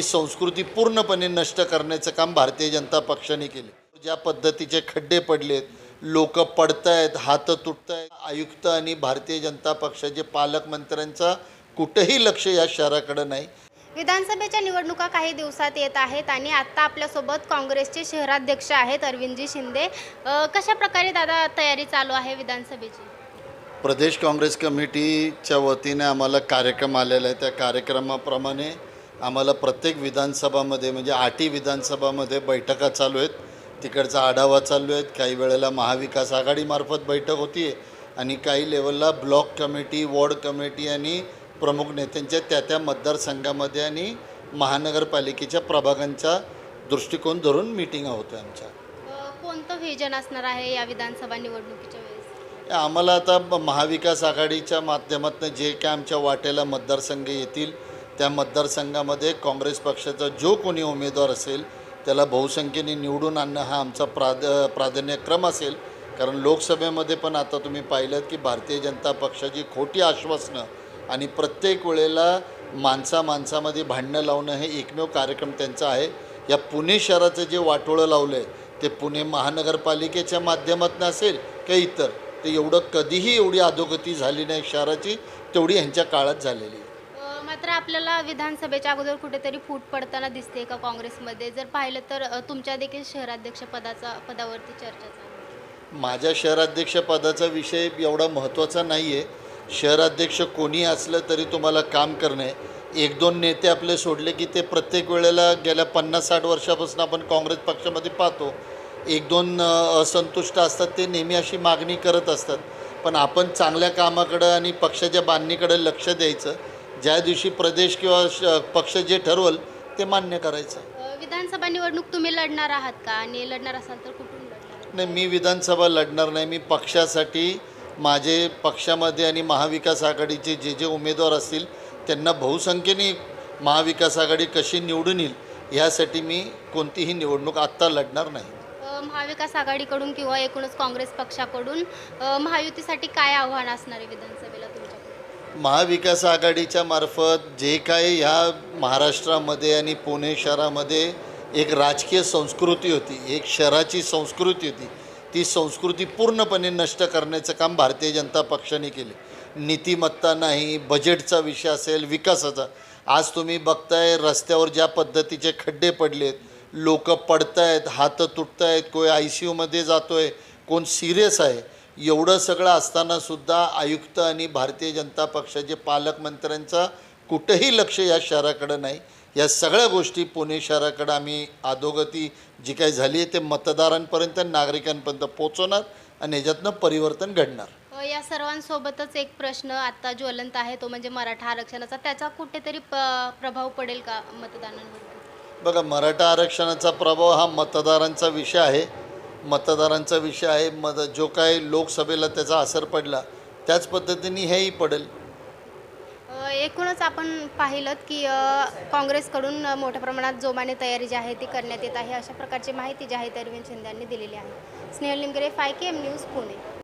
ही संस्कृती पूर्णपणे नष्ट करण्याचं काम भारतीय जनता पक्षाने केले. ज्या पद्धतीचे खड्डे पडलेत लोक पडतायत हात तुटतायत आयुक्त आणि भारतीय जनता पक्षाचे पालकमंत्र्यांचा कुठंही लक्ष या शहराकडे नाही. विधानसभेच्या निवडणुका काही दिवसात येत आहेत आणि आत्ता आपल्यासोबत काँग्रेसचे शहराध्यक्ष आहेत अरविंदजी शिंदे. कशा प्रकारे दादा तयारी चालू आहे विधानसभेची? प्रदेश काँग्रेस कमिटीच्या वतीने आम्हाला कार्यक्रम आलेला आहे. त्या कार्यक्रमाप्रमाणे आम्हाला प्रत्येक विधानसभामध्ये म्हणजे आठी विधानसभामध्ये बैठका चालू आहेत. तिकडचा आढावा चालू आहेत. काही वेळेला महाविकास आघाडीमार्फत बैठक होती आहे आणि काही लेवलला ब्लॉक कमिटी वॉर्ड कमिटी आणि प्रमुख नेत्यांच्या त्या त्या मतदारसंघामध्ये आणि महानगरपालिकेच्या प्रभागांचा दृष्टिकोन धरून मिटिंगा होत्या आमच्या. कोणतं व्हिजन असणार आहे या विधानसभा निवडणुकीच्या वेळेस? आम्हाला आता महाविकास आघाडीच्या माध्यमातून जे काय आमच्या वाटेला मतदारसंघ येतील त्या मतदारसंघामध्ये काँग्रेस पक्षाचा जो कोणी उमेदवार असेल त्याला बहुसंख्येने निवडून आणणं हा आमचा प्राध प्राधान्यक्रम असेल कारण लोकसभेमध्ये पण आता तुम्ही पाहिलं की भारतीय जनता पक्षाची खोटी आश्वासनं आणि प्रत्येक वेळेला माणसा माणसामध्ये भांडणं लावणं हे एकमेव कार्यक्रम त्यांचा आहे या पुणे शहराचं जे वाटोळं लावलं आहे ते पुणे महानगरपालिकेच्या माध्यमातून असेल किंवा इतर ते एवढं कधीही एवढी अधोगती झाली नाही शहराची तेवढी ह्यांच्या काळात झालेली आहे. मात्र आपल्याला विधानसभेच्या अगोदर कुठेतरी फूट पडताना दिसते का काँग्रेसमध्ये? जर पाहिलं तर तुमच्या देखील शहराध्यक्ष पदाचा पदावरती चर्चा चालू आहे. माझ्या शहराध्यक्षपदाचा विषय एवढा महत्त्वाचा नाही आहे शहराध्यक्ष कोणी असलं तरी तुम्हाला काम करणे. एक दोन नेते आपले सोडले की ते प्रत्येक वेळेला गेल्या पन्नास साठ वर्षापासून आपण काँग्रेस पक्षामध्ये पाहतो. एक दोन असंतुष्ट असतात ते नेहमी अशी मागणी करत असतात. पण आपण चांगल्या कामाकडं आणि पक्षाच्या बांधणीकडं लक्ष द्यायचं. ज्या दिवशी प्रदेश किंवा पक्ष जे ठरवल ते मान्य करायचं विधानसभा निवडणूक तुम्ही लढणार आहात का? आणि लढणार असाल तर कुठून लढणार? नाही मी विधानसभा लढणार नाही. मी पक्षासाठी माझे पक्षामध्ये आणि महाविकास आघाडीचे जे जे उमेदवार असतील त्यांना बहुसंख्येने महाविकास आघाडी कशी निवडून येईल ह्यासाठी मी कोणतीही निवडणूक आत्ता लढणार नाही. अ, महाविकास आघाडीकडून किंवा एकूणच काँग्रेस पक्षाकडून अ, महायुतीसाठी काय आव्हान असणार आहे विधानसभेला तुमच्याकडे महाविकास आघाडीच्या मार्फत जे काय ह्या महाराष्ट्रामध्ये आणि पुणे शहरामध्ये एक राजकीय संस्कृती होती एक शहराची संस्कृती होती ती संस्कृती पूर्णपणे नष्ट करण्याचं काम भारतीय जनता पक्षाने केले. नीतिमत्ता नाही बजेटचा विषय असेल विकासाचा. आज तुम्ही बघताय रस्त्यावर ज्या पद्धतीचे खड्डे पडलेत लोक पडतायत हात तुटतायत कोणी आय सी यूमध्ये जातो आहे कोण सिरियस आहे. एवढं सगळं असतानासुद्धा आयुक्त आणि भारतीय जनता पक्षाचे पालकमंत्र्यांचा कुठंही लक्ष या शहराकडं नाही. या सगळ्या गोष्टी पुणे शहराकडं आम्ही अधोगती जी काही झाली आहे ते मतदारांपर्यंत नागरिकांपर्यंत पोचवणार आणि ह्याच्यातनं परिवर्तन घडणार. या सर्वांसोबतच एक प्रश्न आता ज्वलंत आहे तो म्हणजे मराठा आरक्षणाचा. त्याचा कुठेतरी प- प्रभाव पडेल का मतदानांवर? बघा मराठा आरक्षणाचा प्रभाव हा मतदारांचा विषय आहे. मतदारांचा विषय आहे मत जो काय लोकसभेला त्याचा असर पडला त्याच पद्धतीने हेही पडेल. अ, एकूणच आपण पाहिलं की अ, काँग्रेसकडून अ, मोठ्या प्रमाणात जोमाने तयारी जी आहे ती करण्यात येत आहे अशा प्रकारची माहिती जी आहे ती अरविंद शिंदे यांनी दिलेली आहे. स्नेहल लिंगरे फाय के एम न्यूज पुणे.